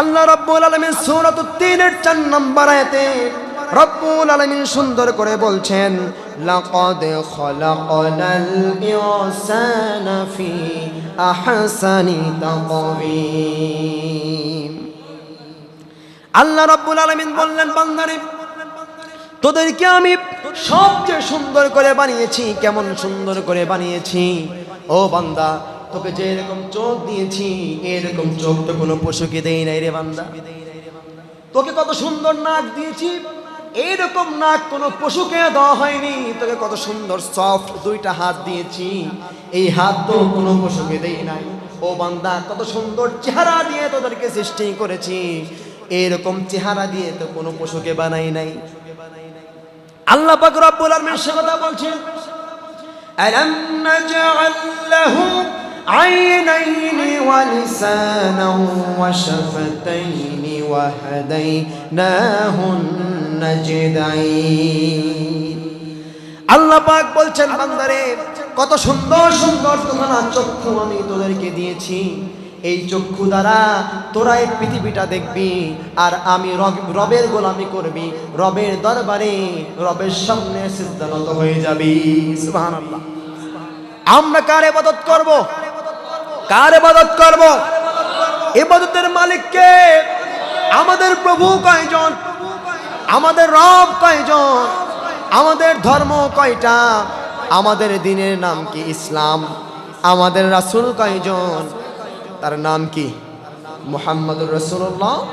আল্লাহ রব্বুল আলমিন সূরাত তিনের চার নম্বর আয়াতে রব্বুল আলমিন সুন্দর করে বলছেন, লাকাদ খলাকনাল ইনসানা ফি আহসানি তাকওয়িম। আল্লাহ রব্বুল আলমিন বললেন, বান্দারে, তোদেরকে আমি সবচেয়ে সুন্দর করে বানিয়েছি, কেমন সুন্দর করে বানিয়েছি? ও বান্দা তোকে যে এরকম চোখ দিয়েছি, এরকম চোখ তো কোনো পশুকে দেই নাই রে বান্দা। তোকে কত সুন্দর নাক দিয়েছি এইরকম নাক কোনো পশুকে দেওয়া হয়নি। তোকে কত সুন্দর সফট দুইটা হাত দিয়েছি, এই হাত তো কোনো পশুকে দেই নাই। ও বান্দা, কত সুন্দর চেহারা দিয়ে তোদেরকে সৃষ্টি করেছি, এরকম চেহারা দিয়ে তো কোনো পশুকে বানাই নাই। আল্লাহ পাক রব্বুল আলামিন সে কথা বলছেন, আলাম নাজআল লাহু عينين ولسانا وشفتين وهديناه النجدين আল্লাহ পাক বলছেন বান্দারে কত সুন্দর সুন্দর তোমার চক্ষু আমি তোদেরকে দিয়েছি এই চক্ষু দ্বারা তোরা এই পৃথিবীটা দেখবি আর আমি রব- রবের গোলামি করবি রবের দরবারে রবের সামনে সিদ্ধান্ত হয়ে যাবি সুবহানাল্লাহ আমরা কার ইবাদত করব কার ইবাদত করব? ইবাদতের মালিককে আমাদের প্রভু কয়জন? আমাদের রব কয়জন? আমাদের ধর্ম কয়টা? আমাদের দিনের নাম কি ইসলাম? আমাদের রাসূল কয়জন? তার নাম কি? মুহাম্মদুর রাসূলুল্লাহ।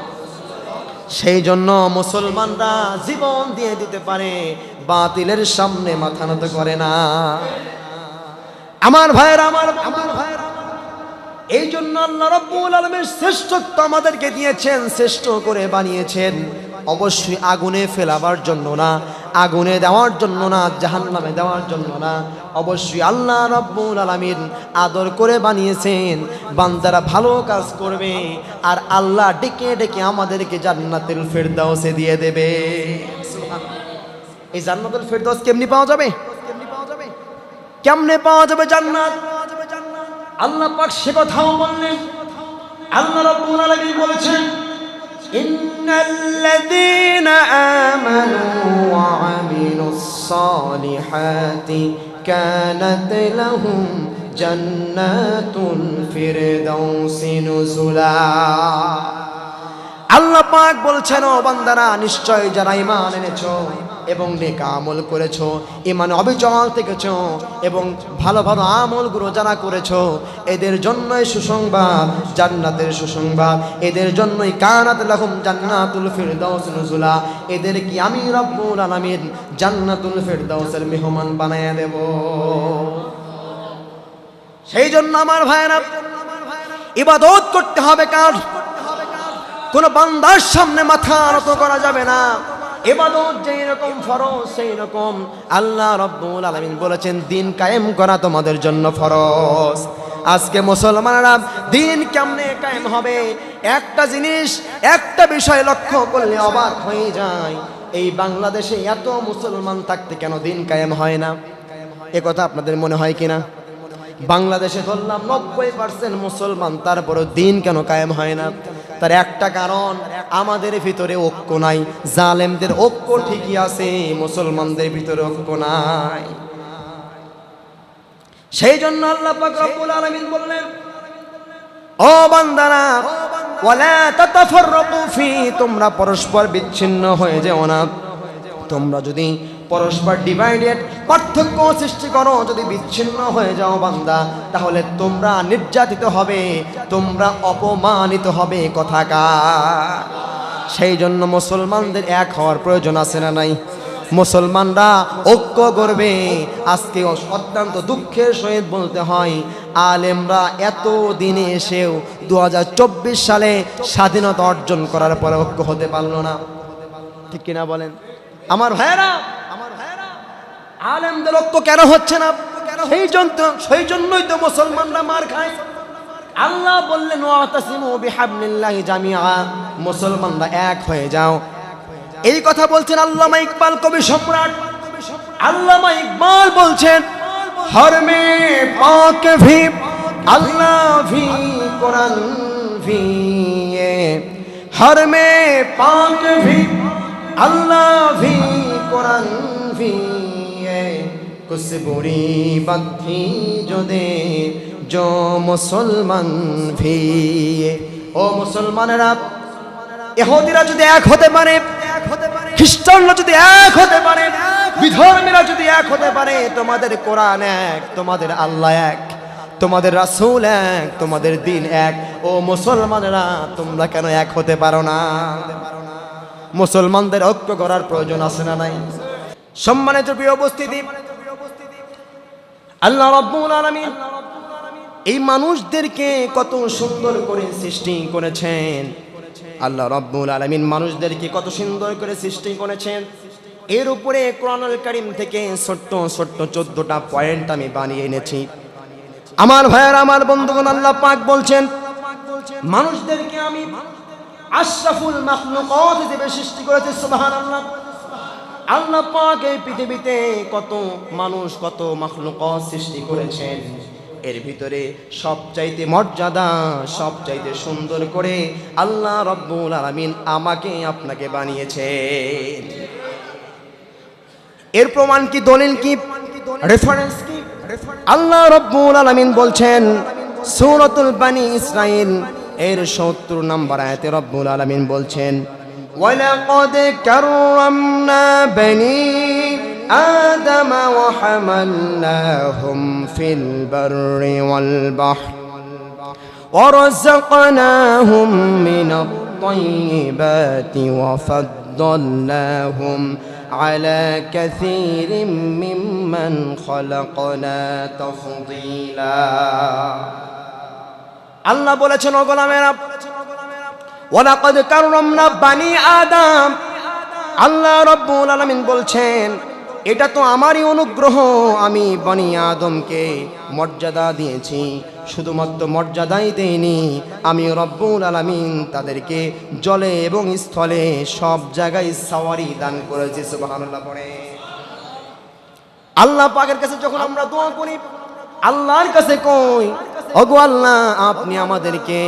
সেই জন্য মুসলমানরা জীবন দিয়ে দিতে পারে, বাতিলের সামনে মাথা নত করে না। আমার ভাইয়ের, আমার আমার ভাইয়ের। এই জন্য আল্লাহ রব্বুল আলমের শ্রেষ্ঠত্ব আমাদেরকে দিয়েছেন, শ্রেষ্ঠ করে বানিয়েছেন। অবশ্যই আগুনে ফেলাবার জন্য না, আগুনে দেওয়ার জন্য না, জাহান্নামে দেওয়ার জন্য না। অবশ্যই আল্লাহ রব্বুল আলমিন আদর করে বানিয়েছেন, বান্দারা ভালো কাজ করবে, আর আল্লাহ ডেকে ডেকে আমাদেরকে জান্নাতুল ফেরদাউসে দিয়ে দেবে। এই জান্নাতুল ফেরদাউস কেমনি পাওয়া যাবে? কেমনে পাওয়া যাবে জান্নাত? আল্লাহ পাক সে কথাও বললেন। আল্লাহ রাব্বুল আলামিন বলেছেন, ইন্নাল্লাযীনা আমানু ওয়া আমিলুস সালিহাতি কানাত লাহুম জান্নাতুল ফিরদাউসি নুজুলা। আল্লাহ পাক বলছেন, ও বান্দারা, নিশ্চয় যারা ইমান এনেছো এবং নেকা আমল করেছ ইমান অবিচল থেকেছো এবং ভালো ভালো আমল আমলগুলো যারা করেছ, এদের জন্যই সুসংবাদ, জান্নাতের সুসংবাদ, এদের জন্যই কানাত লাহুম জান্নাতুল ফিরদাউস নুজুলা, এদের কি আমি রব্বুল আলামিন জান্নাতুল ফিরদাউসের মেহমান বানায়া দেব? সেই জন্য আমার ভাইয়েরা, ইবাদত করতে হবে কার? কোন বান্দার সামনে মাথা নত করা যাবে না। এবাদত যেই রকম ফরজ, সেই রকম আল্লাহ রব্বুল আলামিন বলেছেন, দিন কায়েম করা তোমাদের জন্য ফরজ। আজকে মুসলমানরা দিন কেমনে কায়েম হবে? একটা জিনিস, একটা বিষয় লক্ষ্য করলে অবাক হয়ে যায়, এই বাংলাদেশে এত মুসলমান থাকতে কেন দিন কায়েম হয় না? এ কথা আপনাদের মনে হয় কিনা? বাংলাদেশে ধরলাম, নব্বই পার্সেন্ট মুসলমান, তারপরও দিন কেন কায়েম হয় না? তার একটা কারণ, আমাদের ভিতরে ঐক্য নাই। জালেমদের ঐক্য ঠিকই আছে, মুসলমানদের ভিতরে ঐক্য নাই। সেই জন্য আল্লাহ পাক রব্বুল আলামিন বললেন, ও বান্দারা, ওয়ালা তাতাফাররাকু ফি, তোমরা পরস্পর বিচ্ছিন্ন হয়ে যেও না। তোমরা যদি পরস্পর ডিভাইডেড পার্থক্য সৃষ্টি করো, যদি বিচ্ছিন্ন হয়ে যাও বান্দা, তাহলে তোমরা নির্যাতিত হবে, তোমরা অপমানিত হবে কথাকার। সেই জন্য মুসলমানদের এক হওয়ার প্রয়োজন আছে না নাই? মুসলমানরা ঐক্য করবে। আজকে অত্যন্ত দুঃখের সহিত বলতে হয়, আলেমরা এত দিনে এসেও দু হাজার চব্বিশ সালে স্বাধীনতা অর্জন করার পরে ঐক্য হতে পারল না। ঠিক কিনা বলেন? আমার ভাইয়েরা আমার ভাইয়েরা, আলেমদের তো কেন হচ্ছে না? সেই জন্য, সেই জন্যই তো মুসলমানরা মার খায়। আল্লাহ বললেন মুসলমানরা এক হয়ে যাও। এই কথা বলছেন আল্লামা ইকবাল কবি সম্রাট। আল্লামা ইকবাল বলছেন, হরমে পাক ভি, আল্লাহ ভি, কোরআন ভি হরমে পাক ভি अल्लाह भी कुरान भी है कुछ बुरी बत्ती जो दे जो মুসলমান ভি ও মুসলমানেরা এহুদিরা যদি এক হতে পারে খ্রিস্টানরা যদি এক হতে পারে বিধর্মীরা যদি এক হতে পারে তোমাদের কোরআন এক তোমাদের আল্লাহ এক তোমাদের রাসূল এক তোমাদের দিন এক ও মুসলমানেরা তোমরা কেন এক হতে পারো না মুসলমানদের ঐক্য করার প্রয়োজন আছে না নাই? সম্মানিত প্রিয় উপস্থিতি, আল্লাহ রাব্বুল আলামিন এই মানুষদেরকে কত সুন্দর করে সৃষ্টি করেছেন। আল্লাহ রব্বুল আলমিন মানুষদেরকে কত সুন্দর করে সৃষ্টি করেছেন। এর উপরে কোরআনুল করিম থেকে ছোট্ট ছোট্ট চোদ্দটা পয়েন্ট আমি বানিয়ে এনেছি। আমার ভাইয়ের, আমার বন্ধুগণ, আল্লাহ পাক বলছেন, মানুষদেরকে আমি আশরাফুল মাখলুকাত হিসেবে সৃষ্টি করেছে, সুবহানাল্লাহ। আল্লাহ পাক এই পৃথিবীতে কত মানুষ, কত মাখলুকাত সৃষ্টি করেছেন। এর ভিতরে সবচাইতে মর্যাদা, সবচাইতে সুন্দর করে আল্লাহ রব্বুল আলামিন আমাকে আপনাকে বানিয়েছেন। এর প্রমাণ কি, দলিল কি? রেফারেন্স কি? আল্লাহ রব্বুল আলামিন বলছেন, সূরাতুল বানি ইসরাইল এর 70 নম্বর আয়াতে রব্বুল আলামিন বলছেন ওয়ালাকাদ কাররামনা বানি آدم وحملناهم في البر والبحر ورزقناهم من الطيبات وفضلناهم على كثير ممن خلقنا تفضيلا আল্লাহ বলেছেন, ও গোলামেরা, ওয়ালাকাদ কাররামনা বানি আদম। আল্লাহ রব্বুল আলামিন বলছেন, এটা তো আমারই অনুগ্রহ, আমি বনি আদমকে মর্যাদা দিয়েছি। শুধুমাত্র মর্যাদাই দেইনি, আমি রব্বুল আলামিন তাদেরকে জলে এবং স্থলে সব জায়গায় সাওয়ারি দান করেছি, সুবহানাল্লাহ পড়ে। আল্লাহ পাকের কাছে যখন আমরা দোয়া করি, আল্লাহর কাছে কই ওগো আল্লাহ, আপনি আমাদেরকে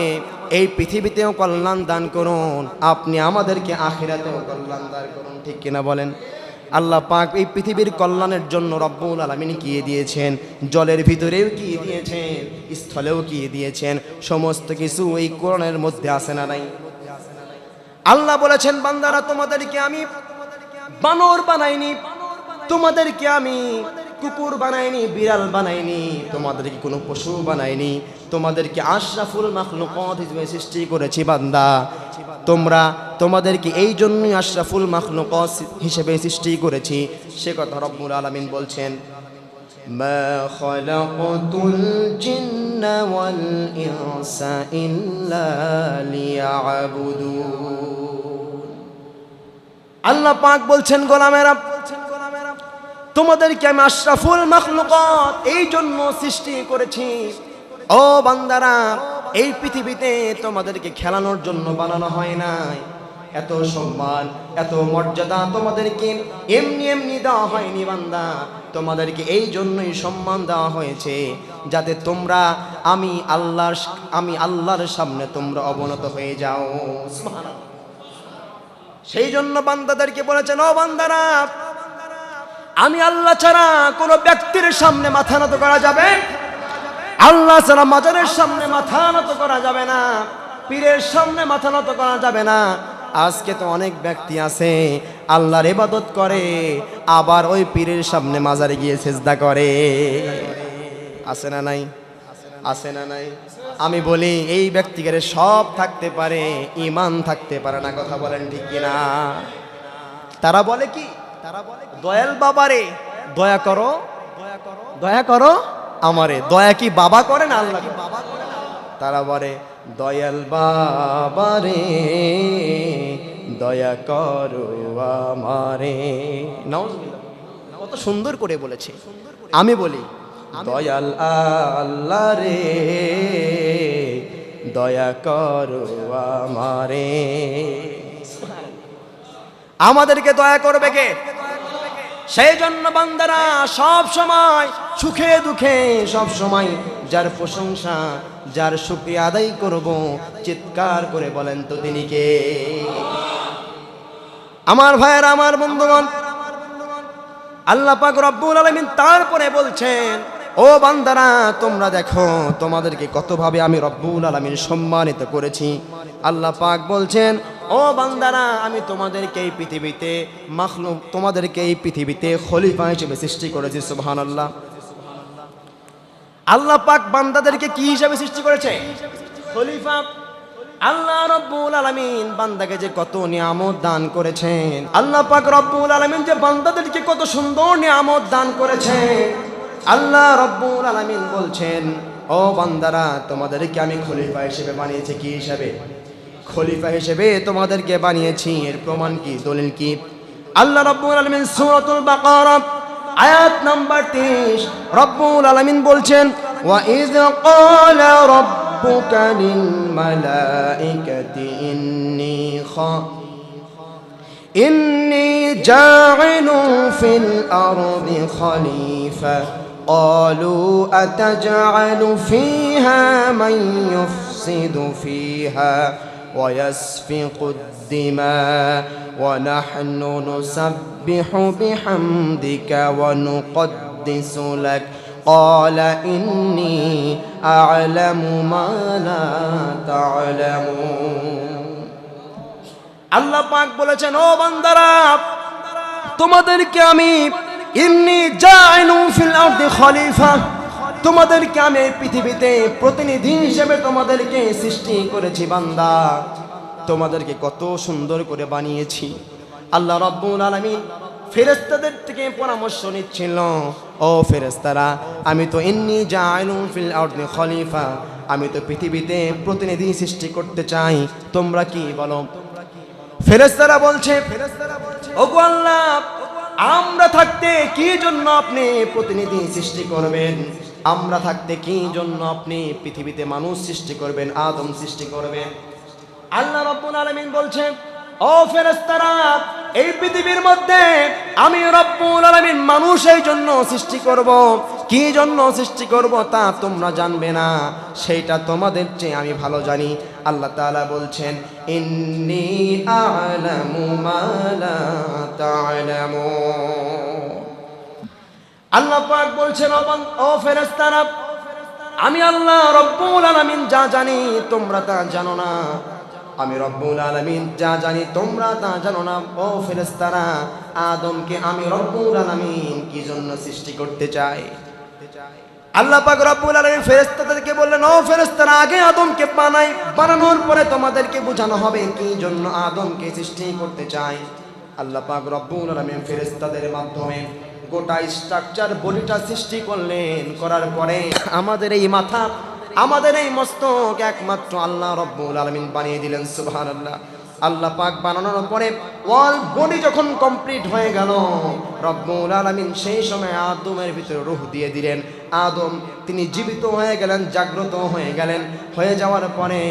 এই পৃথিবীতেও কল্যাণ দান করুন। আপনি আমাদেরকে আখিরাতেও কল্যাণ দান করুন, ঠিক কিনা বলেন? আল্লাহ পাক এই পৃথিবীর কল্যাণের জন্য রব্বুল আলমিন কিয়ে দিয়েছেন? জলের ভিতরেও কিয়ে দিয়েছেন? স্থলেও কিয়ে দিয়েছেন? সমস্ত কিছু এই কোরআনের মধ্যে আসে না নাই? আল্লাহ বলেছেন, বান্দারা, তোমাদেরকে আমি বানর বানাইনি। তোমাদেরকে আমি কুকুর বানাইনি বিড়াল বানাইনি তোমাদেরকে কোনো পশু বানাইনি তোমাদেরকে আশরাফুল মাখলুকত হিসেবে সৃষ্টি করেছি বান্দা তোমরা তোমাদেরকে এই জন্যই আশরাফুল মাখলুকত হিসেবে সৃষ্টি করেছি সে কথা রব্বুল আলামিন বলছেন ما خلقت الجن والإنس إلا ليعبدون আল্লাহ পাক বলছেন গোলামেরা তোমাদেরকে আমি আশরাফুল মাখলুকাত এই জন্য সৃষ্টি করেছি। ও বান্দারা, এই পৃথিবীতে তোমাদেরকে খেলানোর জন্য বানানো হয় নাই। এত সম্মান, এত মর্যাদা তোমাদেরকে এমনি এমনি দেওয়া হয়নি বান্দা। তোমাদেরকে এই জন্যই সম্মান দেওয়া হয়েছে, যাতে তোমরা, আমি আল্লাহর আমি আল্লাহর সামনে তোমরা অবনত হয়ে যাও। সেই জন্য বান্দাদেরকে বলেছেন, ও বান্দারা আমি আল্লাহ ছাড়া কোনো ব্যক্তির সামনে মাথা নত করা যাবে? আল্লাহ ছাড়া মাজারের সামনে মাথা নত করা যাবে না। পীরের সামনে মাথা নত করা যাবে না। আজকে তো অনেক ব্যক্তি আছে, আল্লাহর ইবাদত করে, আবার ওই পীরের সামনে মাজারে গিয়ে সেজদা করে। আছে না নাই? আছে না নাই? আমি বলি, এই ব্যক্তিকে সব থাকতে পারে ইমান থাকতে পারে না, কথা বলেন ঠিক কিনা? তারা বলে কি? দয়াল বাবারে দয়া করো। দয়া করো। দয়া করো আমারে। দয়া কি বাবা করেন না আল্লাহ বাবা করে তারা বলে দয়াল বাবারে দয়া করো আমারে। কত সুন্দর করে বলেছে। আমি বলি দয়াল আল্লাহ রে দয়া করো আমারে। আমাদেরকে দয়া করবে কে? সেই জন্য বান্দারা সব সময় সুখে দুঃখে সব সময় যার প্রশংসা, যার শুক্রিয়া আদায় করব, চিৎকার করে বলেন তো তিনি কে? আমার ভাইয়ের, আমার বন্ধুগণ, আল্লাহ পাক রব্বুল আলামিন তারপরে বলছেন, ও বান্দারা, তোমরা দেখো তোমাদেরকে কতভাবে আমি রব্বুল আলামিন সম্মানিত করেছি। আল্লাহ পাক বলছেন ও বান্দারা, আমি তোমাদেরকে এই পৃথিবীতে মাখলুক তোমাদেরকে এই পৃথিবীতে খলিফা হিসেবে সৃষ্টি করেছি, সুবহানাল্লাহ। আল্লাহ পাক বান্দাদেরকে কি হিসাবে সৃষ্টি করেছে? খলিফা। আল্লাহ রব্বুল আলামিন বান্দাকে যে কত নিয়ামত দান করেছেন, আল্লাহ পাক রব্বুল আলামিন যে বান্দাদেরকে কত সুন্দর নিয়ামত দান করেছেন, আল্লাহ রব্বুল আলামিন বলছেন, ও বান্দারা, তোমাদেরকে আমি খলিফা হিসেবে বানিয়েছি, কি হিসাবে? খলিফা হিসেবে তোমাদেরকে বানিয়েছি এর প্রমাণ কি দলিল কি আল্লাহ রব্বুল আলামিন সূরাতুল বাকারা আয়াত নাম্বার 30 রব্বুল আলামিন বলছেন ওয়া ইয ক্বালা রাব্বুকা লিল মালাইকাতি ইন্নী খা إني جاعل في الأرض خليفة قالوا أتجعل فيها من يفسد فيها ويسفك الدماء ونحن نسبح بحمدك ونقدس لك قال إني أعلم ما لا تعلمون আল্লাহ পাক বলেছেন ও বান্দারা তোমাদেরকে আমি ইন্নি জাইলু ফিল আরদি খলিফা তোমাদেরকে আমি এই পৃথিবীতে প্রতিনিধি হিসেবে তোমাদেরকে সৃষ্টি করেছি, বান্দা। তোমাদেরকে কত সুন্দর করে বানিয়েছি। আল্লাহ রব্বুল আলামিন ফেরেস্তাদের থেকে পরামর্শ নিচ্ছিল, ও ফেরেস্তারা আমি তো ইন্নি জাইলু ফিল খলিফা, আমি তো পৃথিবীতে প্রতিনিধি সৃষ্টি করতে চাই, তোমরা কি বলো? ফেরেস্তারা বলছে, ওগো আল্লাহ, আমরা থাকতে কি জন্য আপনি প্রতিনিধি সৃষ্টি করবেন? আমরা থাকতে কি জন্য আপনি পৃথিবীতে মানুষ সৃষ্টি করবেন, আদম সৃষ্টি করবেন? আল্লাহ রব্বুল আলামিন বলছেন, ও ফেরেস্তারা এই পৃথিবীর মধ্যে আমি রব্বুল আলামিন মানুষ এই জন্য সৃষ্টি করব। কি জন্য সৃষ্টি করব তা তোমরা জানবে না। সেইটা তোমাদের চেয়ে আমি ভালো জানি। আল্লাহ তাআলা বলছেন, ইন্নি আ'লামু মা লা তা'লামুন। আল্লাহ পাক বলছেন, ও ফেরেশতারা, আমি আল্লাহ রব্বুল আলামিন যা জানি তোমরা তা জানো না। আমি রব্বুল আলামিন যা জানি তোমরা তা জানো না। ও ফেরেশতারা, আদমকে আমি রব্বুল আলামিন কি জন্য সৃষ্টি করতে চাই? আল্লাহ পাক রব্বুল আলামিন ফেরেশতাদেরকে বললেন, ও ফেরেশতারা, আগে আদমকে বানাই, বানানোর পরে তোমাদেরকে বোঝানো হবে কি জন্য আদমকে সৃষ্টি করতে চাই। আল্লাহ পাক রব্বুল আলামিন ফেরেশতাদের মাধ্যমে গোটা স্ট্রাকচার বডিটা সৃষ্টি করলেন, করার পরে আমাদের এই মাথা, আমাদের এই মস্তক একমাত্র আল্লাহ রব্বুল আলমিন বানিয়ে দিলেন সুবাহ আল্লাহ পাক বানানোর পরে ওয়াল বডি যখন কমপ্লিট হয়ে গেল, রব্বুল আলামিন সেই সময় আদমের ভিতরে রূহ দিয়ে দিলেন। আদম, তিনি জীবিত হয়ে গেলেন, জাগ্রত হয়ে গেলেন। হয়ে যাওয়ার পরে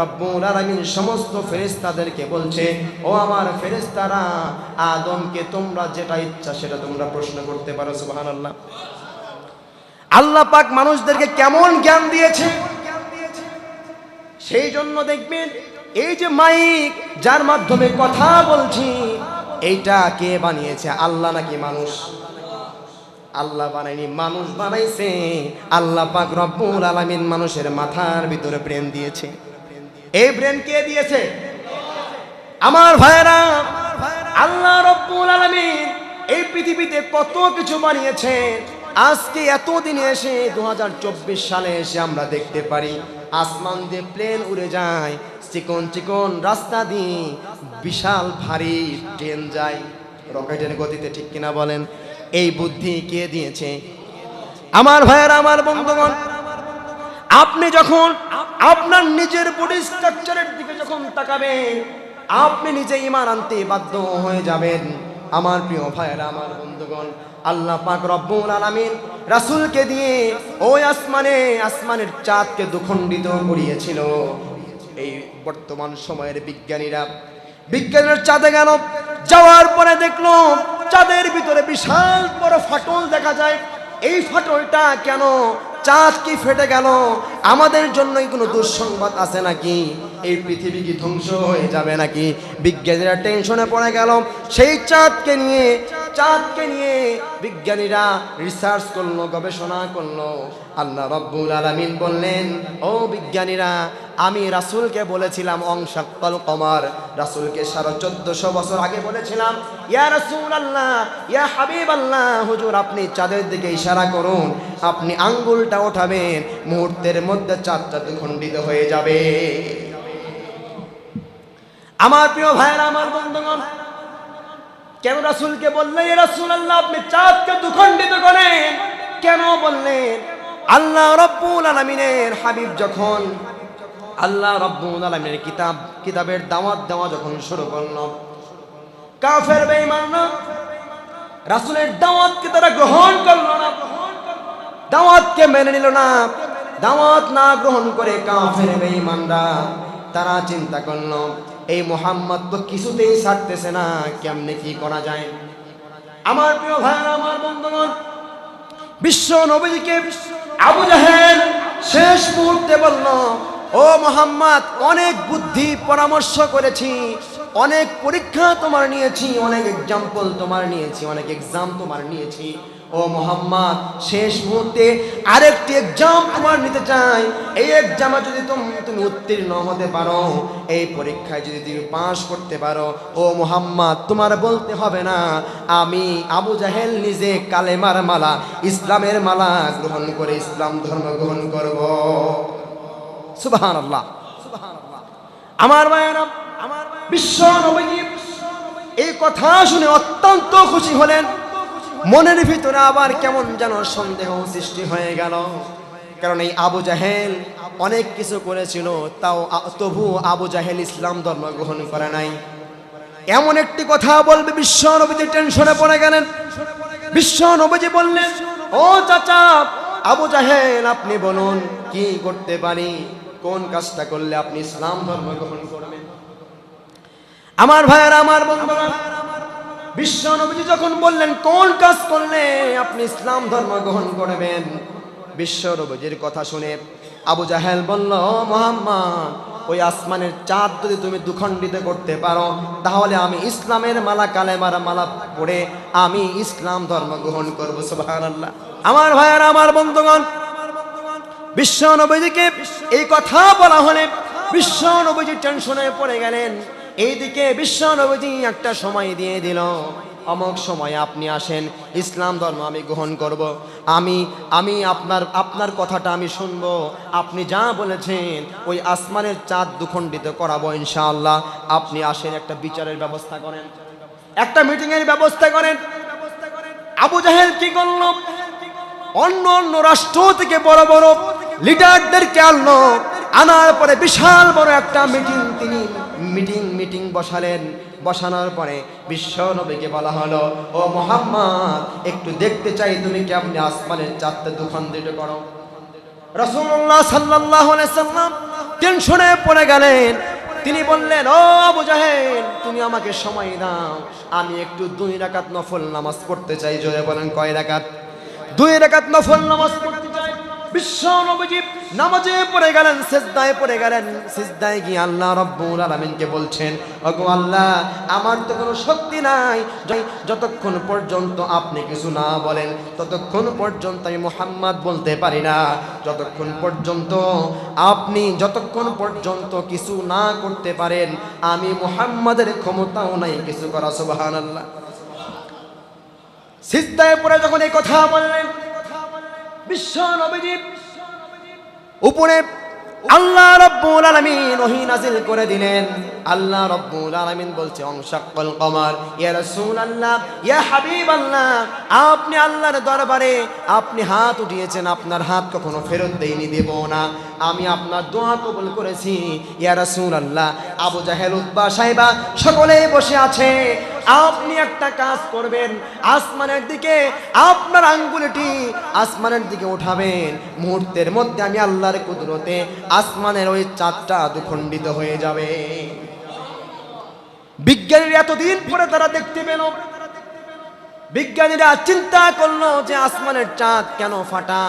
রব্বুল আলামিন সমস্ত ফেরেশতাদেরকে বলছে, ও আমার ফেরেশতারা, আদমকে তোমরা যেটা ইচ্ছা সেটা তোমরা প্রশ্ন করতে পারো, সুবহানাল্লাহ। আল্লাহ পাক মানুষদেরকে কেমন জ্ঞান দিয়েছে? সেই জন্য দেখবেন এই যে মাইক, যার মাধ্যমে কথা বলছি, এইটা কে বানিয়েছে? আল্লাহ নাকি মানুষ? আল্লাহ বানায়নি, মানুষ বানাইছে। আল্লাহ পাক রব্বুল আলামিন মানুষের মাথার ভিতরে ব্রেন দিয়েছে। এই ব্রেন কে দিয়েছে? আমার ভাইয়েরা, আল্লাহ রব্বুল আলামিন এই পৃথিবীতে কত কিছু বানিয়েছেন আজকে এতদিনে এসে দু হাজার চব্বিশ সালে এসে আমরা দেখতে পারি, আসমান দিয়ে প্লেন উড়ে যায় চিকন চিকন রাস্তা দিয়ে বিশাল ভারী ট্রেন যায়। রকেটের গতিতে ঠিক কিনা বলেন? এই বুদ্ধি কে দিয়েছে? আমার ভাইয়েরা, আমার বন্ধুগণ, আপনি যখন আপনার নিজের বডি স্ট্রাকচারের দিকে যখন তাকাবেন, আপনি নিজে ইমান আনতে বাধ্য হয়ে যাবেন। আমার প্রিয় ভাইয়েরা, আমার বন্ধুগণ, আল্লাহ পাক রব্বুল আলামিন রাসূলকে দিয়ে ওই আসমানে আসমানের চাঁদকে দুখণ্ডিত করিয়েছিল। এই বর্তমান সময়ের বিজ্ঞানীরা। বিজ্ঞানের চাঁদে গেল, যাওয়ার পরে দেখল, চাঁদের ভিতরে বিশাল বড় ফাটল দেখা যায়। এই ফাটলটা কেন, চাঁদ কি ফেটে গেল? আমাদের জন্যই কোনো দুঃসংবাদ আছে নাকি? এই পৃথিবী কি ধ্বংস হয়ে যাবে নাকি? বিজ্ঞানীরা টেনশনে পড়ে গেল। সেই চাঁদকে নিয়ে চাঁদকে নিয়ে বিজ্ঞানীরা রিসার্চ করল, গবেষণা করল। আল্লাহ রব্বুল আলামিন বললেন, ও বিজ্ঞানীরা, আমি রাসূলকে বলেছিলাম অংশাক্কল কমার। রাসূলকে সাড়ে চোদ্দশো বছর আগে বলেছিলাম, ইয়া রাসূল আল্লাহ ইয়া হাবিব আল্লাহ হুজুর, আপনি চাঁদের দিকে ইশারা করুন। আপনি আঙ্গুলটা ওঠাবেন, মুহূর্তের মধ্যে চাঁদটা খণ্ডিত হয়ে যাবে। আমার প্রিয় ভাইয়েরা, আমার বন্ধুগণ, কেন রাসূলকে বললেন রাসূল আল্লাহ আপনি চাঁদকে দুখণ্ডিত করেন? কেন বললেন, আল্লাহ রব্বুল আলামিনের হাবিব যখন, আল্লাহ রব্বুল আলামিনের কিতাব, কিতাবের দাওয়াত দেওয়া যখন শুরু করল, কাফের বেঈমান না রাসূলের দাওয়াতকে তারা গ্রহণ করল না, দাওয়াতকে মেনে নিল না। দাওয়াত না গ্রহণ করে কাফের বেঈমানরা, তারা চিন্তা করল, এই মোহাম্মদ তো কিছুতেই ছাড়তেছে না, কেমনে কি করা যায়? আমার প্রিয় ভাইরা আমার বন্ধুগণ, বিশ্ব নবীকে আবু জাহেল শেষ মুহূর্তে বলল, ও মোহাম্মদ, অনেক বুদ্ধি পরামর্শ করেছি, অনেক পরীক্ষা তোমার নিয়েছি, অনেক এক্সাম্পল তোমার নিয়েছি, অনেক এক্সাম তোমার নিয়েছি ও মোহাম্মদ, শেষ মুহূর্তে আরেকটি এক্সাম তোমার নিতে চাই। এই এক্সামে যদি তুমি উত্তীর্ণ হতে পারো, এই পরীক্ষায় যদি তুমি পাশ করতে পারো, ও মোহাম্মদ, তোমার বলতে হবে না, আমি আবু জাহেল নিজে কালেমার মালা, ইসলামের মালা গ্রহণ করে ইসলাম ধর্ম গ্রহণ করব। সুবাহান আল্লাহ আমার মায়েরা, আমার বিশ্ব নবী এই কথা শুনে অত্যন্ত খুশি হলেন। মনের ভিতরে আবার কেমন যেন সন্দেহ সৃষ্টি হয়ে গেল। কারণ এই আবু জাহেল অনেক কিছু করেছিল, তাও তবু আবু জাহেল ইসলাম ধর্ম গ্রহণ করে নাই। এমন একটি কথা বলবে, বিশ্ব নবীজি টেনশনে পড়ে গেলেন। বিশ্ব নবীজি বললেন, ও চাচা, আবু জাহেল, আপনি বলুন, কি করতে পারি? কোন কাজটা করলে আপনি ইসলাম ধর্ম গ্রহণ করবেন? আমার ভাইয়েরা, আমার বন্ধুরা বিশ্ব নবীজি যখন বললেন, কোন কাজ করলে আপনি ইসলাম ধর্ম গ্রহণ করবেন? বিশ্ব নবীজির কথা শুনে আবু জাহেল বলল "ও মোহাম্মদ, ওই আসমানের চাঁদ যদি তুমি দুখণ্ডিত করতে পারো, তাহলে আমি ইসলামের মালা কালেমার মালা পড়ে আমি ইসলাম ধর্ম গ্রহণ করব। সুবহানাল্লাহ। আমার ভাইয়েরা আমার বন্ধুগণ, বিশ্ব নবীজিকে এই কথা বলা হলে বিশ্ব নবীজি টেনশনে পড়ে গেলেন। এইদিকে বিশ্ব নবীজি একটা সময় দিয়ে দিল। অমক সময় আপনি আসেন, ইসলাম ধর্ম আমি গ্রহণ করব। আমি আমি আপনার আপনার কথাটা আমি শুনব। আপনি যা বলেছেন, ওই আসমানের চাঁদ দুখণ্ডিত করাবো ইনশাআল্লাহ। আপনি আসেন, একটা বিচারের ব্যবস্থা করেন। একটা মিটিংয়ের ব্যবস্থা করেন। আবু জাহেল কি করল? অন্য অন্য রাষ্ট্র থেকে বড় বড় লিডারদেরকে আনলো। আনার পরে বিশাল বড় একটা মিটিং তিনি, মিটিং মিটিং বসালেন। বসানোর পরে বিশ্ব নবীকে বলা হলো, ও মোহাম্মদ, একটু দেখতে চাই তুমি কি আপনি আসমানের চারটে দুখণ্ডিত করো? রসুল্লাহ সাল্লাহ সাল্লাম টেনশনে পড়ে গেলেন। তিনি বললেন, ও আবু জাহেল, তুমি আমাকে সময় দাও। আমি একটু দুই রাকাত নফল নামাজ পড়তে চাই, জোরে বলেন কয় রাকাত? দুই রাকাত নফল নামাজ পড়তে চাই। বিশ্ব গেলেন গেলেন। সিজদায় আল্লাহ বলছেন আল্লাহ, আমার তো কোনো নাই। যতক্ষণ পর্যন্ত আপনি কিছু না বলেন, ততক্ষণ পর্যন্ত আমি মোহাম্মদ বলতে পারি না। যতক্ষণ পর্যন্ত আপনি যতক্ষণ পর্যন্ত কিছু না করতে পারেন, আমি মোহাম্মদের ক্ষমতাও নাই কিছু করা, সুবহানাল্লাহ। সিজদায় পড়ে যখন এই কথা বললেন উপরে আল্লাহ রব্বুল আলামিন ওহী নাজিল করে দিলেন। আল্লাহ রব্বুল আলামিন বলছে অংশাক্কল কমার, ইয়া রাসূলুল্লাহ, ইয়া হাবিবাল্লাহ, আপনি আল্লাহর দরবারে আপনি হাত উঠিয়েছেন, আপনার হাত কখনো ফেরত দেইনি, দেব না। আমি আপনার দোয়া কবুল করেছি, ইয়া রাসূলুল্লাহ, আবু জাহেল উতবা সাহেবা সকলেই বসে আছে। আপনি একটা কাজ করবেন, আসমানের দিকে আপনার আঙ্গুলটি আসমানের দিকে উঠাবেন। মুহূর্তের মধ্যে আমি আল্লাহর কুদরতে আসমানের ওই চাঁদটা দুখণ্ডিত হয়ে যাবে। বিজ্ঞানীরা এতদিন পরে তারা দেখতে পেল। বিজ্ঞানীরা চিন্তা করল যে আসমানের চাঁদ কেন ফাটা?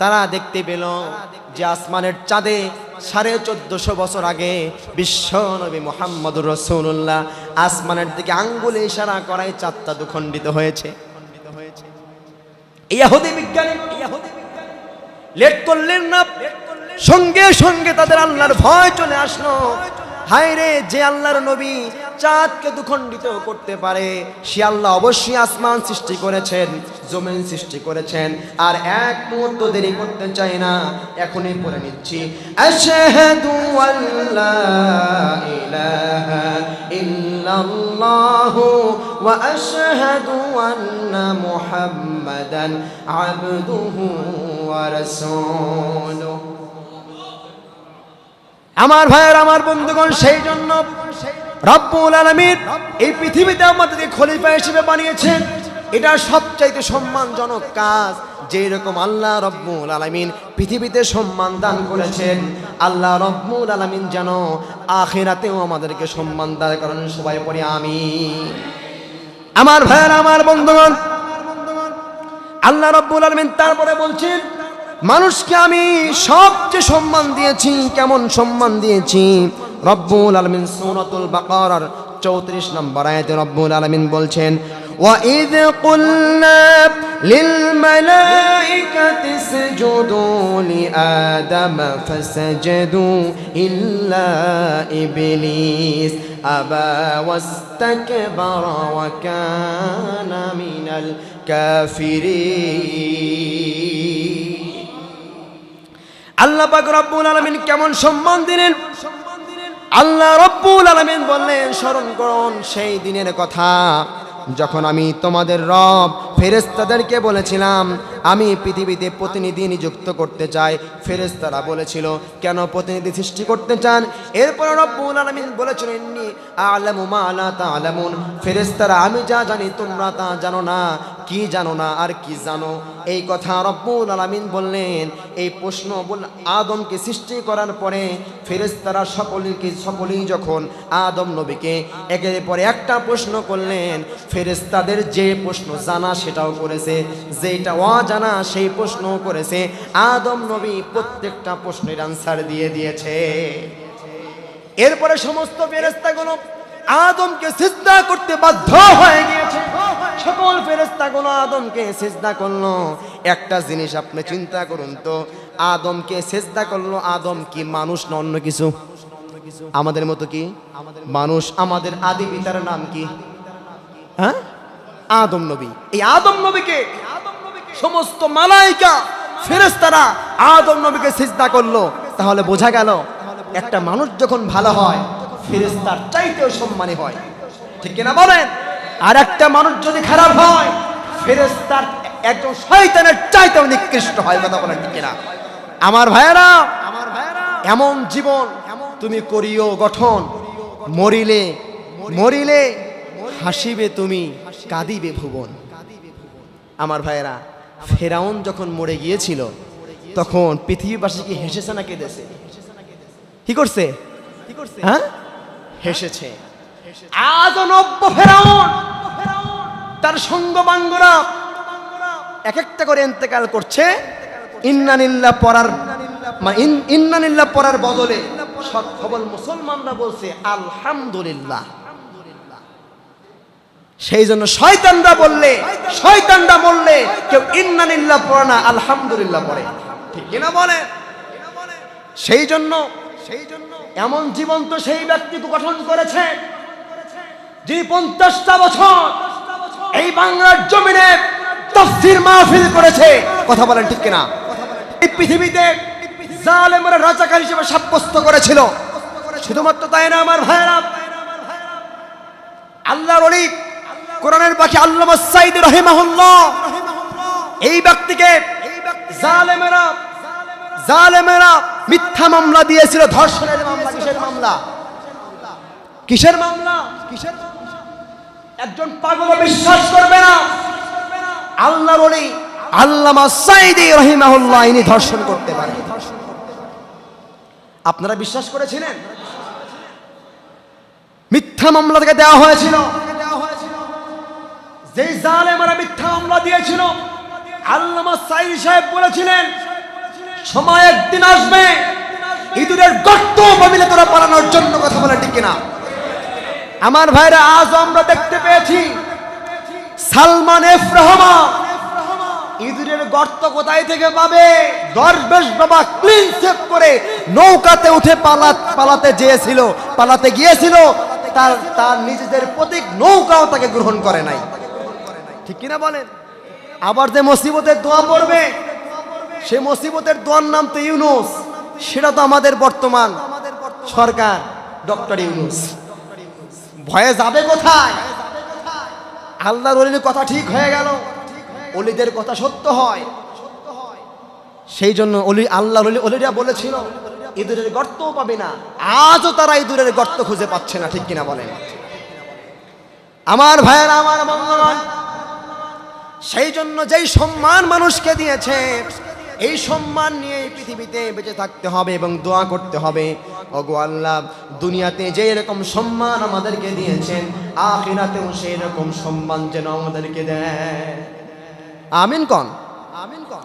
তারা দেখতে পেল যে আসমানের চাঁদে সাড়ে চোদ্দশো বছর আগে বিশ্ব নবী মোহাম্মদ রসুল্লাহ আসমানের দিকে আঙ্গুলে ইশারা করায় চাঁদটা দুখণ্ডিত হয়েছে। লেট করলেন না। সঙ্গে সঙ্গে তাদের আল্লাহর ভয় চলে আসলো। হায় রে যে আল্লাহর নবী চাঁদকে দুখণ্ডিত করতে পারে, সে আল্লাহ অবশ্যই আসমান সৃষ্টি করেছেন, জমিন সৃষ্টি করেছেন, আর এক মুহূর্ত দেরি করতে চাই না। এখনই পড়ে নিচ্ছি। আশহাদু আল্লা ওয়া আশহাদু আমার ভাইয়ের, আমার বন্ধুগণ, সেই জন্য রব্বুল আলামিন এই পৃথিবীতে আমাদেরকে খলিফা হিসেবে বানিয়েছেন। এটা সবচাইতে সম্মানজনক কাজ, যেই রকম আল্লাহ রব্বুল আলামিন পৃথিবীতে সম্মান দান করেছেন। আল্লাহ রব্বুল আলামিন যেন আখিরাতেও আমাদেরকে সম্মান দান করেন। সবাই পড়ে আমি আমার ভাইয়ের, আমার বন্ধুগণ, আল্লাহ রব্বুল আলমিন তারপরে বলছেন মানুষকে আমি সবচেয়ে সম্মান দিয়েছি কেমন সম্মান দিয়েছি রব্বুল আলমিন সূরাতুল বাকারার চৌত্রিশ নম্বর আয়াতে রব্বুল আলমিন বলছেন وَإِذْ قُلْنَا لِلْمَلَائِكَةِ اسْجُدُوا لِآدَمَ فَسَجَدُوا إِلَّا إِبْلِيسَ أَبَى وَاسْتَكْبَرَ وَكَانَ مِنَ الْكَافِرِينَ আল্লাহ পাক রব্বুল আলামিন কেমন সম্মান দিলেন? আল্লাহ রব্বুল আলামিন বললেন, স্মরণ করুন সেই দিনের কথা। যখন আমি তোমাদের রব ফেরেস্তাদেরকে বলেছিলাম, আমি পৃথিবীতে প্রতিনিধি নিযুক্ত করতে চাই। ফেরেস্তারা বলেছিল, কেন প্রতিনিধি সৃষ্টি করতে চান? এরপর রব্বুল আলামিন বলেছিল, ইন্নি আলামু মা লা তা'লামুন। ফেরেস্তারা আমি যা জানি তোমরা তা জানো না। কি জানো না আর কি জানো? এই কথা রব্বুল আলামিন বললেন, এই প্রশ্ন আদমকে সৃষ্টি করার পরে ফেরেস্তারা সকলকে সকলেই যখন আদম নবীকে একের পরে একটা প্রশ্ন করলেন ফেরেস্তাদের যে প্রশ্ন জানা সেটাও করেছে যেটা অজানা সেই প্রশ্নও করেছে। আদম নবী প্রত্যেকটা প্রশ্নের আনসার দিয়ে দিয়েছে। এরপরে সমস্ত ফেরেস্তাগুলো আদমকে সিজদা করতে বাধ্য হয়ে গিয়েছে। সকল ফেরেস্তাগুলো আদমকে সিজদা করল। একটা জিনিস আপনি চিন্তা করুন তো, আদমকে সিজদা করল, আদম কি মানুষ না অন্য কিছু? আমাদের মতো কি? মানুষ আমাদের আদি পিতার নাম কি? হ্যাঁ? আদম নবী। এই আদম নবীকে সমস্ত মালাইকা ফেরেস্তারা আদম নবীকে সিজদা করল। তাহলে বোঝা গেল, একটা মানুষ যখন ভালো হয় ফেরেস্তার চাইতেও সম্মানী হয়। ঠিক কিনা বলেন? আর একটা মানুষ যদি খারাপ হয় ফেরেস্তার একজন শয়তানের চাইতেও নিকৃষ্ট হয়, কথা বলেন ঠিক কিনা? আমার ভাইয়েরা আমার ভাইয়েরা এমন জীবন তুমি করিও গঠন, মরিলে মরিলে হাসিবে তুমি, কাঁদিবে ভুবন। আমার ভাইয়েরা, ফেরাউন যখন মরে গিয়েছিল, তখন পৃথিবীবাসী কি হেসেছে না কেঁদেছে? কি করছে? হ্যাঁ? হেসেছে। আজ নব্য ফেরাউন, তার এক একটা করে ইন্তেকাল করছে। ইন্নানিল্লাহ পড়ার ইন- ইন্নানিল্লাহ পড়ার বদলে খবর মুসলমানরা বলছে, আলহামদুলিল্লাহ। সেই জন্য শয়তানরা বললে শয়তানরা বললে, কেউ ইন্নানিল্লাহ পড়ে না, আলহামদুলিল্লাহ পড়ে। ঠিক কিনা বলে? সেই জন্য সেই জন্য এমন জীবন তো সেই ব্যক্তি গঠন করেছে যিনি পঞ্চাশটা বছর এই বাংলার জমিনে তফসির মাহফিল করেছে। কথা বলেন ঠিক কিনা? এই পৃথিবীতে জালেমরা রাজাকার হিসেবে সাব্যস্ত করেছিল। শুধুমাত্র তাই না, আমার ভাইয়েরা? আল্লাহর অলি কোরআনের পাখি আল্লামা সাইদ রহিমাহুল্লাহ। এই ব্যক্তিকে জালেমেরা জালেমেরা মিথ্যা মামলা দিয়েছিল। ধর্ষণের মামলা কিসের মামলা কিসের মামলা? কিসের মামলা? একজন পাগল বিশ্বাস করবে না। আল্লাহর অলি আল্লামা সাইদি রহিমাহুল্লাহ ইনি ধর্ষণ করতে পারে। আপনারা বিশ্বাস করেছিলেন? মিথ্যা মামলা থেকে দেওয়া হয়েছিল। যেই জালেমারা মিথ্যা মামলা দিয়েছিল, আল্লামা সাইদ সাহেব বলেছিলেন, সময় একদিন আসবে, ইঁদুরের গর্ত ভাবিলে তোরা পালানোর জন্য কথা বলে ঠিক কিনা। আমার ভাইরা, আজ আমরা দেখতে পেয়েছি সালমান এফ রহমান। ইঁদুরের গর্ত কোথায় থেকে পাবে? দরবেশ বাবা ক্লিন সেভ করে নৌকাতে উঠে পালা পালাতে গিয়েছিল পালাতে গিয়েছিল। তার তার নিজেদের প্রতীক নৌকাও তাকে গ্রহণ করে নাই। ঠিক কিনা বলেন? আবার যে মুসিবতের দোয়া পড়বে, সে মুসিবতের দোয়ার নাম তো ইউনুস। সেটা তো আমাদের বর্তমান সরকার, ডক্টর ইউনুস। ভয়ে যাবে কোথায়? আল্লাহর অলির কথা ঠিক হয়ে গেল। অলিদের কথা সত্য হয়। সেই জন্য অলি আল্লাহ অলি অলিরা বলেছিল, ইঁদুরের গর্তও পাবে না। আজও তারা ইঁদুরের গর্ত খুঁজে পাচ্ছে না, ঠিক কিনা বলেন? আমার ভাইয়ের, আমার বন্ধুগণ, সেই জন্য যেই সম্মান মানুষকে দিয়েছে এই সম্মান নিয়ে এই পৃথিবীতে বেঁচে থাকতে হবে এবং দোয়া করতে হবে। ওগো আল্লাহ, দুনিয়াতে যে এরকম সম্মান আমাদেরকে দিয়েছেন, আখিরাতেও সেই রকম সম্মান যেন আমাদেরকে দেয় আমিন কন। আমিন কন।